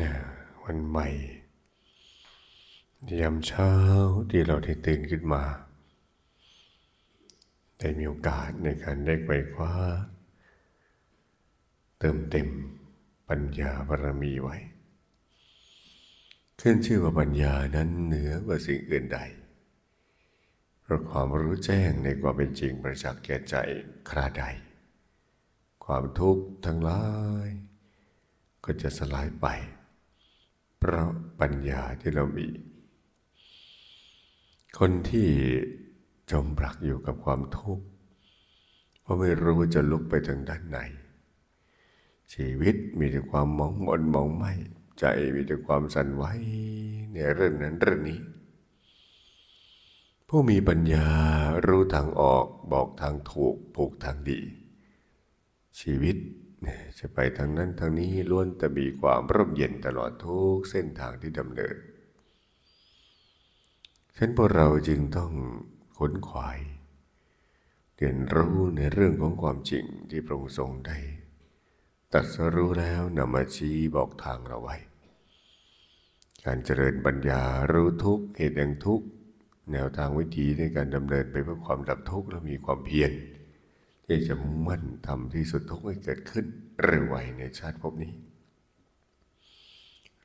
นะวันใหม่ยามเช้าที่เราได้ตื่นขึ้นมา ได้มีโอกาสในการได้ไขว่คว้า เติมเต็มปัญญาบารมีไว้ ขึ้นชื่อว่าปัญญานั้นเหนือกว่าสิ่งอื่นใดเพราะความรู้แจ้งในความเป็นจริงประจักษ์แก่ใจคราใด ความทุกข์ทั้งหลาย ก็จะสลายไป เพราะปัญญาที่เรามี คนที่จมปลักอยู่กับความทุกข์เพราะไม่รู้จะลุกไปทางด้านไหน ชีวิตมีแต่ความมองมนมองไม่ ใจมีแต่ความสั่นไหวในเรื่องนั้นเรื่องนี้ ผู้มีปัญญารู้ทางออกบอกทางถูกผูกทางดี ชีวิต จะไปทางนั้นทางนี้ล้วนแต่มีความร่มเย็นตลอดทุกเส้นทางที่ดำเนินฉะนั้นพวกเราจึงต้องขนขวายเรียนรู้ในเรื่องของความจริงที่พระองค์ทรงได้ตรัสรู้แล้วนำมาชี้บอกทางเราไว้ การเจริญปัญญารู้ทุกเหตุแห่งทุกแนวทางวิธีในการดำเนินไปเพื่อความดับทุกข์และมีความเพียร ที่จะมุ่งมั่นทำที่สุดทุกข์ให้เกิดขึ้นเร็วไวในชาติภพนี้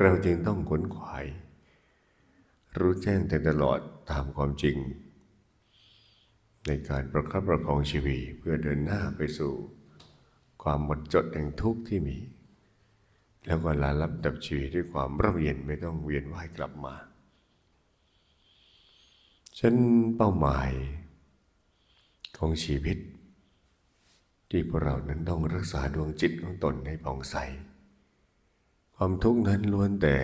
เราจึงต้องขนขวาย รู้แจ้งแต่ตลอดตามความจริง ในการประคับประคองชีวิตเพื่อเดินหน้าไปสู่ ความหมดจดแห่งทุกข์ที่มี แล้วก็ลาลับดับชีวิตด้วยความร่มเย็นไม่ต้องเวียนว่ายกลับมาฉันเป้าหมายของชีวิต ที่พวกเรานั้นต้องรักษาดวงจิตของตนให้ผ่องใส ความทุกข์นั้นล้วนแต่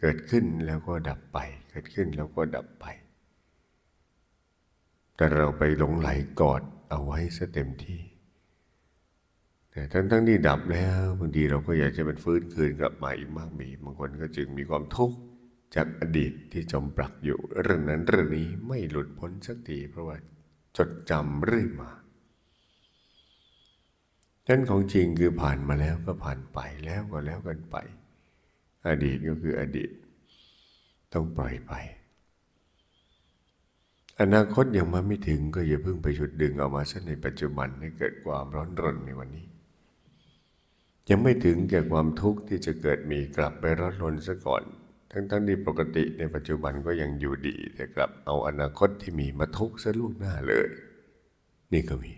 เกิดขึ้นแล้วก็ดับไป เกิดขึ้นแล้วก็ดับไป แต่เราไปหลงไหลกอดเอาไว้ซะเต็มที่ แต่ทั้งทั้งที่ดับแล้วบางทีเราก็อยากจะเป็นฟื้นคืนกลับมาอีกมากมีบางคนก็จึงมีความทุกข์จากอดีตที่จมปลักอยู่ เรื่องนั้นเรื่องนี้ไม่หลุดพ้นสักทีเพราะว่าจดจำเรื่อยมา นั่นของจริงคือผ่านมาแล้วก็ผ่านไปแล้วก็แล้วกันไป อดีตก็คืออดีต ต้องปล่อยไป อนาคตยังมาไม่ถึงก็อย่าเพิ่งไปฉุดดึงเอามาซะในปัจจุบันให้เกิดความร้อนรนในวันนี้ ยังไม่ถึงแก่ความทุกข์ที่จะเกิดมีกลับไปร้อนรนซะก่อน ทั้งๆที่ปกติในปัจจุบันก็ยังอยู่ดี แต่กลับเอาอนาคตที่มีมาทุกข์ซะลูกหน้าเลย นี่ก็มี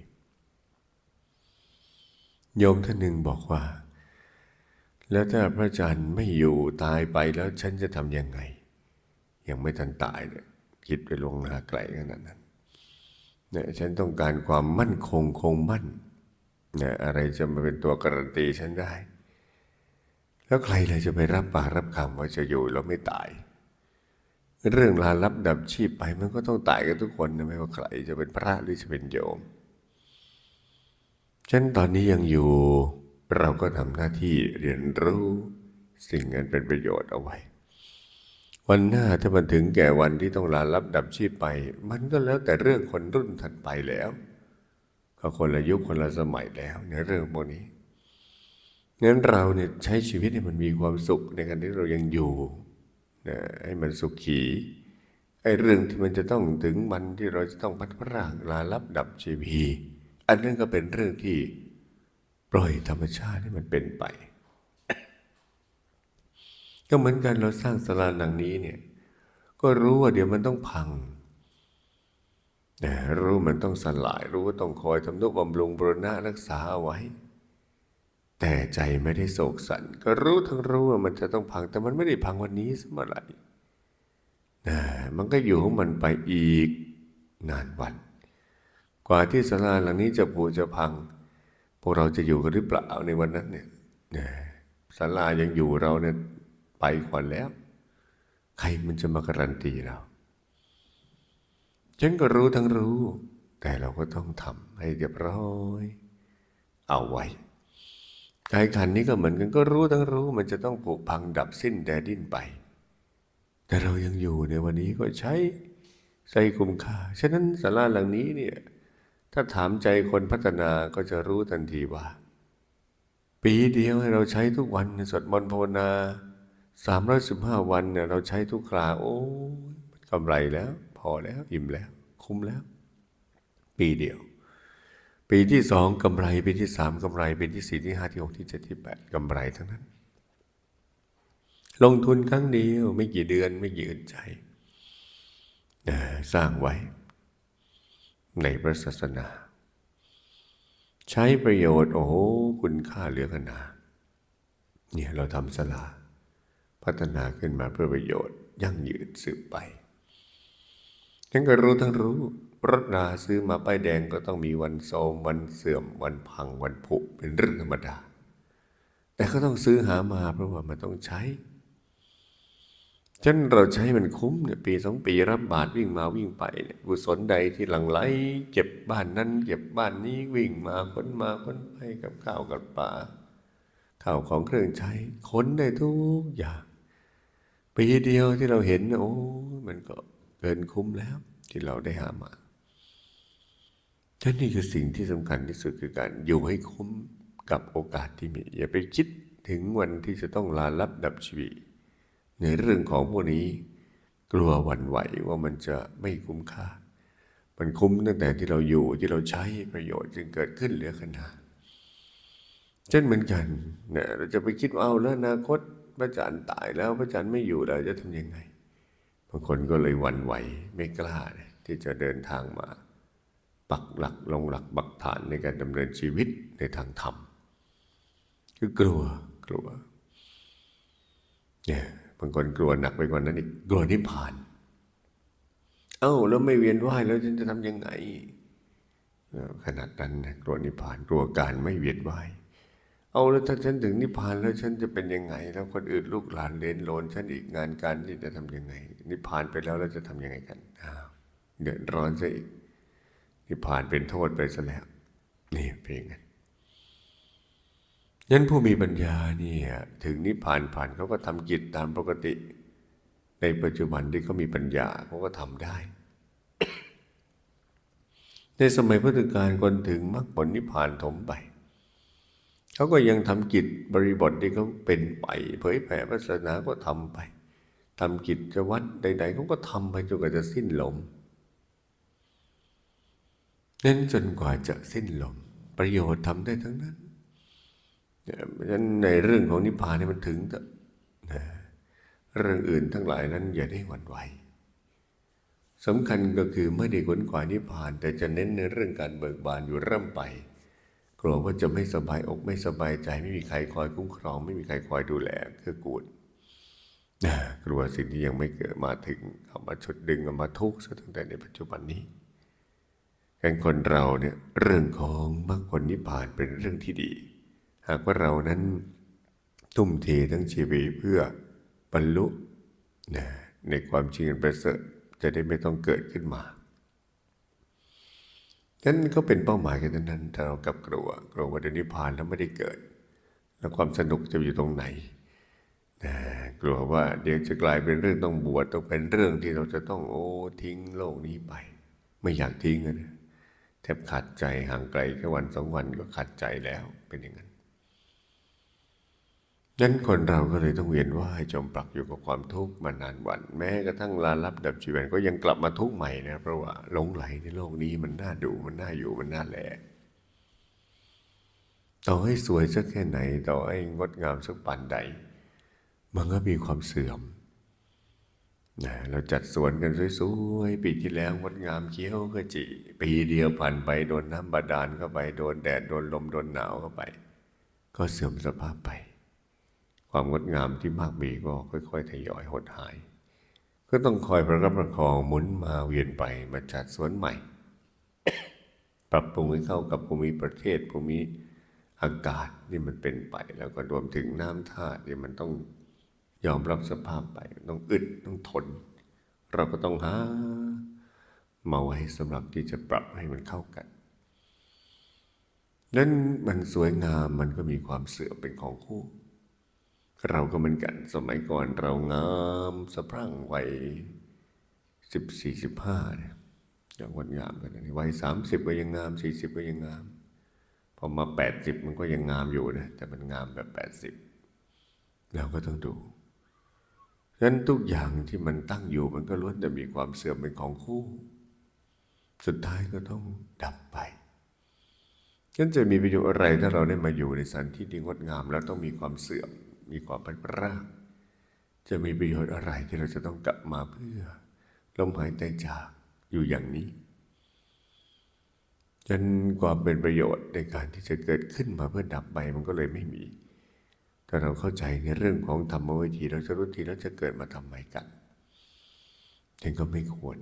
โยมท่านหนึ่งบอกว่า แล้วถ้าพระอาจารย์ไม่อยู่ตายไปแล้วฉันจะทำยังไง ยังไม่ทันตายเลยคิดไปลงหน้าไกลขนาดนั้นเนี่ยฉันต้องการความมั่นคงคงมั่นเนี่ยอะไรจะมาเป็นตัวการันตีฉันได้ แล้วใครเลยจะไปรับปากรับคำว่าจะอยู่แล้วไม่ตาย เรื่องลาลับดับชีพไปมันก็ต้องตายกันทุกคนนะไม่ว่าใครจะเป็นพระหรือจะเป็นโยม ฉันตอนนี้ยังอยู่ เราก็ทำหน้าที่เรียนรู้สิ่งนั้นเป็นประโยชน์เอาไว้ วันหน้าถ้ามันถึงแก่วันที่ต้องลาลับดับชีพไป มันก็แล้วแต่เรื่องคนรุ่นถัดไปแล้ว ก็คนละยุคคนละสมัยแล้วในเรื่องพวกนี้งั้นเราเนี่ยใช้ชีวิตให้มันมีความสุขในการที่เรายังอยู่นะให้มันสุขขีไอ้เรื่องที่มันจะต้องถึงวันที่เราจะต้องพัดพรากลาลับดับชีวี อันนั้นก็เป็นเรื่องที่ปล่อยธรรมชาติให้มันเป็นไป ก็เหมือนกันเราสร้างสลาหลังนี้เนี่ย ก็รู้ว่าเดี๋ยวมันต้องพังนะรู้มันต้องสลาย รู้ว่าต้องคอยทำนุบำรุงบรณะรักษาเอาไว้ แต่ใจไม่ได้โศกสัน ก็รู้ทั้งรู้ว่ามันจะต้องพัง แต่มันไม่ได้พังวันนี้สมัยไหร่นะมันก็อยู่ของมันไปอีกนานวัน กว่าที่ศาลาหลังนี้จะผุจะพัง พวกเราจะอยู่กันหรือเปล่าในวันนั้นเนี่ยนะศาลายังอยู่เราเนี่ยไปก่อนแล้ว ใครมันจะมาการันตีเรา ฉันก็รู้ทั้งรู้ แต่เราก็ต้องทำให้เรียบร้อย เอาไว้กายขันนี้ก็เหมือนกันก็รู้ทั้งรู้ มันจะต้องผุพังดับสิ้นแดดิ้นไป แต่เรายังอยู่ในวันนี้ก็ใช้ใจคุ้มค่า ฉะนั้นสาราหลังนี้เนี่ย ถ้าถามใจคนพัฒนาก็จะรู้ทันทีว่า ปีเดียวให้เราใช้ทุกวันสวดมนต์ภาวนาสามร้อยสิบห้าวันเนี่ยเราใช้ทุกคราโอ้มันกำไรแล้ว พอแล้วอิ่มแล้ว คุ้มแล้ว ปีเดียว ปีที่สองกำไรปีที่สามกำไรปีที่สี่ที่ห้าที่หกที่เจ็ดที่แปดกำไรทั้งนั้น ลงทุนครั้งเดียวไม่กี่เดือนไม่กี่อึดใจสร้างไว้ ในพระศาสนา ใช้ประโยชน์ โอ้โหคุณค่าเหลือขนาดเนี่ยเราทำสลา พัฒนาขึ้นมาเพื่อประโยชน์ ยั่งยืนสืบไปทั้งก็รู้ทั้งรู้ รถราซื้อมาป้ายแดงก็ต้องมีวันโทมวันเสื่อม วันพังวันผุเป็นเรื่องธรรมดา แต่ก็ต้องซื้อหามาเพราะว่ามันต้องใช้ ฉะนันเราใช้มันคุ้มเนี่ยปีสองปีรับบาทวิ่งมาวิ่งไปเนี่ยกุศลใดที่หลังไหลเก็บบ้านนั้น เก็บบ้านนี้วิ่งมาค้นมาค้นไปกับข้าวกับปลาข้าวของเครื่องใช้ค้นได้ทุกอย่างปีเดียวที่เราเห็นโอ้มันก็เกินคุ้มแล้วที่เราได้หามาฉะนี่คือสิ่งที่สำคัญที่สุดคือการอยู่ให้คุ้มกับโอกาสที่มี อย่าไปคิดถึงวันที่จะต้องลาลับดับชีวิต ในเรื่องของพวกนี้ กลัวหวันไหวว่ามันจะไม่คุ้มค่า มันคุ้มตั้งแต่ที่เราอยู่ที่เราใช้ประโยชน์จึงเกิดขึ้นเหลือขนาดเช่นเหมือนกันเนี่ยเราจะไปคิดว่าเอาแล้วอนาคตพระอาจารย์ตายแล้วพระอาจารย์ไม่อยู่เราจะทำยังไงบางคนก็เลยหวั่นไหวไม่กล้าที่จะเดินทางมา ปักหลักลงหลักปักฐานในการดำเนินชีวิตในทางธรรมคือกลัวกลัวเนี่ย บางคนกลัวหนักไปกว่านั้นอีกกลัวนิพพาน เอ้าแล้วไม่เวียนว่ายแล้วฉันจะทำยังไงขนาดนั้นนะกลัวนิพพานกลัวการไม่เวียนว่ายเอาแล้วถ้าฉันถึงนิพพานแล้วฉันจะเป็นยังไง แล้วคนอื่นลูกหลานเลนโลนฉันอีกงานการที่จะทำยังไง นิพพานไปแล้วเราจะทำยังไงกันเดือดร้อนซะอีกนิพพานเป็นโทษไปซะแล้วนี่เป็นไงน ยันผู้มีปัญญาเนี่ยถึงนิพพานผ่านเขาก็ทำกิจตามปกติ ในปัจจุบันที่เขามีปัญญาเขาก็ทำได้ ในสมัยพุทธกาลคนถึงมรรคผลนิพพานถมไปเขาก็ยังทำกิจบริบทที่เขาเป็นไป เผยแผ่ศาสนาก็ทำไปทำกิจวัตรใดๆเขาก็ทำไปจนกว่าจะสิ้นลมเน้นจนกว่าจะสิ้นลม ประโยชน์ทำได้ทั้งนั้น เพราะฉะนั้นในเรื่องของนิพพานนี่มันถึงนะเรื่องอื่นทั้งหลายนั้นอย่าได้หวั่นไหวสำคัญก็คือไม่ได้ขนขวายนิพพาน แต่จะเน้นในเรื่องการเบิกบานอยู่เริ่มไป กลัวว่าจะไม่สบายอกไม่สบายใจ ไม่มีใครคอยคุ้มครอง ไม่มีใครคอยดูแลเกื้อกูลนะกลัวสิ่งที่ยังไม่เกิดมาถึงเอามาชดดึงเอามาทุกข์ซะตั้งแต่ในปัจจุบันนี้แห่งคนเราเนี่ยเรื่องของมรรคผลนิพพานเป็นเรื่องที่ดี หากว่าเรานั้นทุ่มเททั้งชีวิตเพื่อบรรลุนะในความจริงอันประเสริฐจะได้ไม่ต้องเกิดขึ้นมานั่นก็เป็นเป้าหมายกันนั้นถ้าเรากลับกลัวกลัวว่าเดี๋ยวนิพพานแล้วไม่ได้เกิด แล้วความสนุกจะอยู่ตรงไหนนะกลัวว่าเดี๋ยวจะกลายเป็นเรื่องต้องบวชต้องเป็นเรื่องที่เราจะต้องโอ้ทิ้งโลกนี้ไป ไม่อยากทิ้งนะแทบขาดใจห่างไกลแค่วันสองวันก็ขาดใจแล้วเป็นอย่างนั้น นั้นคนเราก็เลยต้องเวียนว่ายจมปลักอยู่กับความทุกข์มานานวัน แม้กระทั่งลาลับดับชีวิตก็ยังกลับมาทุกข์ใหม่นะเพราะว่าหลงไหลในโลกนี้มันน่าดูมันน่าอยู่มันน่าแหลต่อให้สวยสักแค่ไหน ต่อให้งดงามสักปานใด มันก็มีความเสื่อมนะเราจัดสวนกันสวยๆปีที่แล้วงดงามเขี้ยวขจีปีเดียวผ่านไปโดนน้ำบาดาลเข้าไปโดนแดดโดนลมโดนหนาวเข้าไป ก็เสื่อมสภาพไป ความงดงามที่มากมีก็ค่อย ๆ ทยอยหดหาย ก็ต้องคอยประคับประคองหมุนมาเวียนไปมาจัดสวนใหม่ ปรับปรุงให้เข้ากับภูมิประเทศภูมิอากาศที่มันเป็นไป แล้วก็รวมถึงน้ำท่าที่มันต้องยอมรับสภาพไป ต้องอึดต้องทน เราก็ต้องหามาไว้สำหรับที่จะปรับให้มันเข้ากันนั้นมันสวยงามมันก็มีความเสื่อมเป็นของคู่ เราก็เหมือนกันสมัยก่อนเรางามสะพรั่งวัยสิบสี่สิบห้าเนี่ยย่างวันงามกันนี่วัยสามสิบก็ยังงามสี่สิบก็ยังงามพอมาแปดสิบมันก็ยังงามอยู่นะแต่มันงามแบบแปดสิบเราก็ต้องดูงั้นทุกอย่างที่มันตั้งอยู่มันก็ล้วนแต่มีความเสื่อมเป็นของคู่ สุดท้ายก็ต้องดับไปงั้นจะมีประโยชน์อะไรถ้าเราได้มาอยู่ในสถานที่ที่งดงาม แล้วต้องมีความเสื่อม มีความพันพรากจะมีประโยชน์อะไรที่เราจะต้องกลับมาเพื่อลมหายใจจากอยู่อย่างนี้ จนความเป็นประโยชน์ในการที่จะเกิดขึ้นมาเพื่อดับไปมันก็เลยไม่มี ถ้าเราเข้าใจในเรื่องของธรรมวิธีเราจะรู้ทีแล้วจะเกิดมาทำไมกันฉันก็ไม่ควร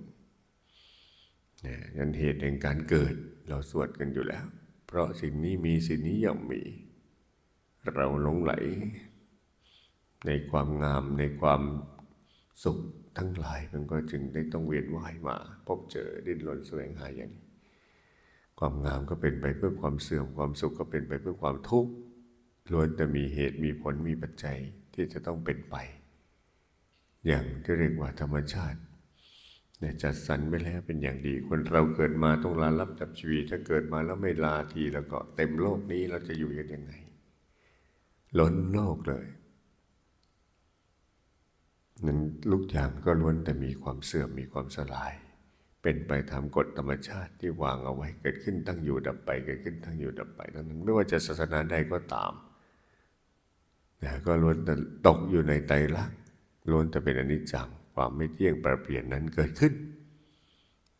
เนี่ยยันเหตุแห่งการเกิดเราสวดกันอยู่แล้ว เพราะสิ่งนี้มีสิ่งนี้ย่อมมี เราหลงไหล ในความงามในความสุขทั้งหลายมันก็จึงได้ต้องเวียนว่ายมา พบเจอดิ้นรนแสวงหาอย่างนี้ ความงามก็เป็นไปเพื่อความเสื่อมความสุขก็เป็นไปเพื่อความทุกข์ล้วนแต่มีเหตุมีผลมีปัจจัยที่จะต้องเป็นไป อย่างที่เรียกว่าธรรมชาติเนี่ยจัดสรรไปแล้วเป็นอย่างดี คนเราเกิดมาต้องลารับจับชีวิตถ้าเกิดมาแล้วไม่ลาทีแล้วก็เต็มโลกนี้เราจะอยู่กันยังไง ล้นโลกเลย นั้นลูกอย่างก็ล้วนแต่มีความเสื่อมมีความสลาย เป็นไปตามกฎธรรมชาติที่วางเอาไว้เกิดขึ้นตั้งอยู่ดับไปเกิดขึ้นตั้งอยู่ดับไปดังนั้น ไม่ว่าจะศาสนาใดก็ตามนะก็ล้วนแต่ตกอยู่ในไตรลักษณ์ล้วนแต่เป็นอนิจจังความไม่เที่ยงแปรเปลี่ยนนั้นเกิดขึ้น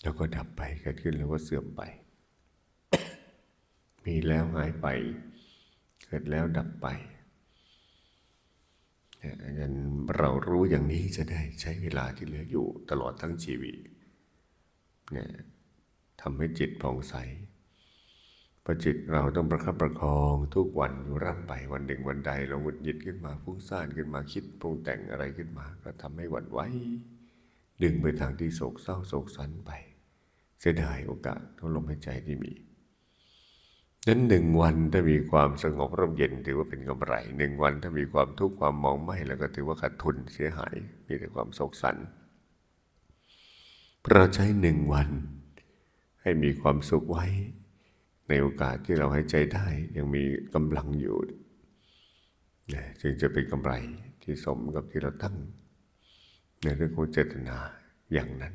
แล้วก็ดับไปเกิดขึ้นแล้วก็เสื่อมไป มีแล้วหายไป เกิดแล้วดับไป เนี่ยงั้นเรารู้อย่างนี้จะได้ใช้เวลาที่เหลืออยู่ตลอดทั้งชีวิตเนี่ยทำให้จิตผ่องใสพอจิตเราต้องประคับประคองทุกวันอยู่ร่ำไปวันหนึ่งวันใดเราหงุดหงิดขึ้นมาฟุ้งซ่านขึ้นมาคิดปรุงแต่งอะไรขึ้นมา ก็ทำให้หวั่นไหวดึงไปทางที่โศกเศร้าโศกสันไป เสียดายโอกาสทั้งลมหายใจที่มี นั้นหนึ่งวันถ้ามีความสงบร่มเย็นถือว่าเป็นกำไรหนึ่งวันถ้ามีความทุกข์ความมองไม่แล้วก็ถือว่าขาดทุนเสียหายมีแต่ความโศกสันเราใช้หนึ่งวัน ให้มีความสุขไว้ ในโอกาสที่เราหายใจได้ยังมีกำลังอยู่นะจึงจะเป็นกำไรที่สมกับที่เราตั้ง ในเรื่องของเจตนาอย่างนั้น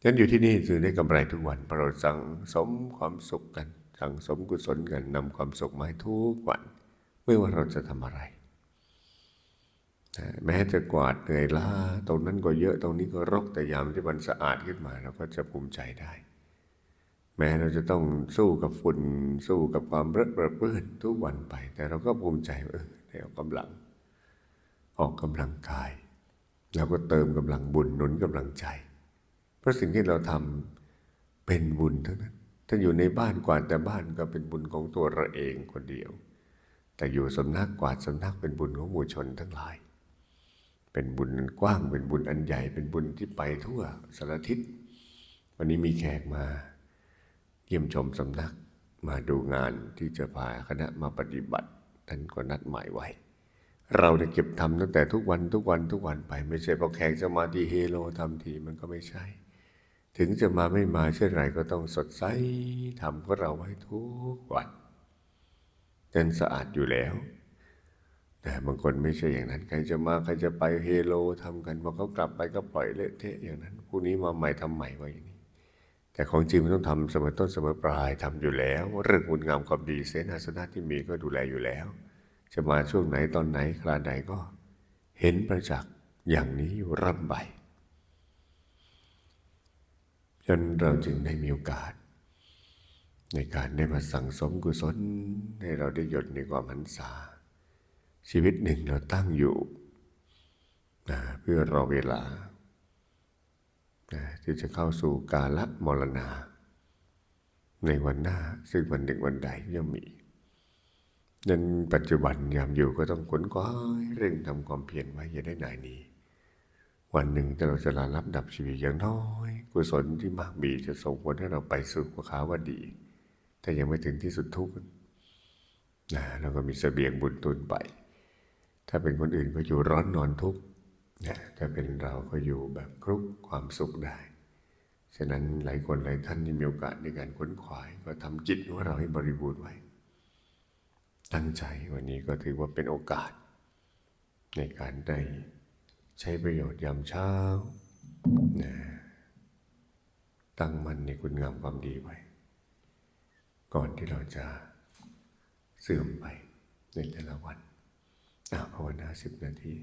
ฉะนั้นอยู่ที่นี่จึงได้กำไรทุกวันเพราะเราสั่งสมความสุขกัน สั่งสมกุศลกันนำความสุขมาให้ทุกวัน ไม่ว่าเราจะทำอะไร แม้จะกวาดเหนื่อยล้าตรงนั้นก็เยอะตรงนี้ก็รกแต่ยามที่มันสะอาดขึ้นมาเราก็จะภูมิใจได้ แม้เราจะต้องสู้กับฝุ่นสู้กับความเรอะเปื้อนทุกวันไป แต่เราก็ภูมิใจว่าเออได้ออกกำลัง ออกกำลังกายเราก็เติมกำลังบุญหนุนกำลังใจ เพราะสิ่งที่เราทำเป็นบุญทั้งนั้น ถ้าอยู่ในบ้านกวาดแต่บ้านก็เป็นบุญของตัวเราเองคนเดียว แต่อยู่สำนักกวาดสำนักเป็นบุญของมู่ชนทั้งหลาย เป็นบุญอันกว้างเป็นบุญอันใหญ่ เป็นบุญที่ไปทั่วสารทิศ วันนี้มีแขกมา เยี่ยมชมสำนักมาดูงานที่จะพาคณะมาปฏิบัติท่านก็นัดหมายไว้ เราเนี่ยเก็บทำตั้งแต่ทุกวันทุกวันทุกวันไป ไม่ใช่พอแขกจะมาทีเฮโลทำทีมันก็ไม่ใช่ ถึงจะมาไม่มาเช่นไรก็ต้องสดใสทำของเราไว้ทุกวันนั้นสะอาดอยู่แล้ว แต่บางคนไม่ใช่อย่างนั้น ใครจะมาใครจะไปเฮโลทำกันพอเขากลับไปก็ปล่อยเละเทะอย่างนั้นพรุ่งนี้มาใหม่ทำใหม่ไว้อย่างนี้ แต่ของจริงมันต้องทำเสมอต้นเสมอปลายทำอยู่แล้ว เรื่องคุณงามความดีเสนาสนะที่มีก็ดูแลอยู่แล้ว จะมาช่วงไหนตอนไหนคราใดก็ เห็นประจักษ์อย่างนี้อยู่ร่ำไป จนเราจึงได้มีโอกาส ในการได้มาสั่งสมกุศลให้เราได้หยดในความหันษา ชีวิตหนึ่งเราตั้งอยู่เพื่อรอเวลาที่จะเข้าสู่กาละมรณา ในวันหน้าซึ่งวันหนึ่งวันใดย่อมมีดังปัจจุบันยามอยู่ก็ต้องขนขวายเร่งทำความเพียรไว้อย่าได้นายนี้ วันหนึ่งถ้าเราจะลารับดับชีวิตอย่างน้อย กุศลที่มากมีจะส่งผลให้เราไปสู่ขาวว่าดี แต่ยังไม่ถึงที่สุดทุกข์นะเราก็มีเสบียงบุญตุนไป ถ้าเป็นคนอื่นก็อยู่ร้อนนอนทุกข์นะถ้าเป็นเราก็อยู่แบบครุกความสุขได้ฉะนั้นหลายคนหลายท่านที่มีโอกาสในการค้นขวายก็ทำจิตของเราให้บริบูรณ์ไว้ ตั้งใจวันนี้ก็ถือว่าเป็นโอกาส ในการได้ ใช้ประโยชน์ยามเช้านะตั้งมั่นในคุณงามความดีไว้ ก่อนที่เราจะเสื่อมไปในแต่ละวันภาวนาสิบนาที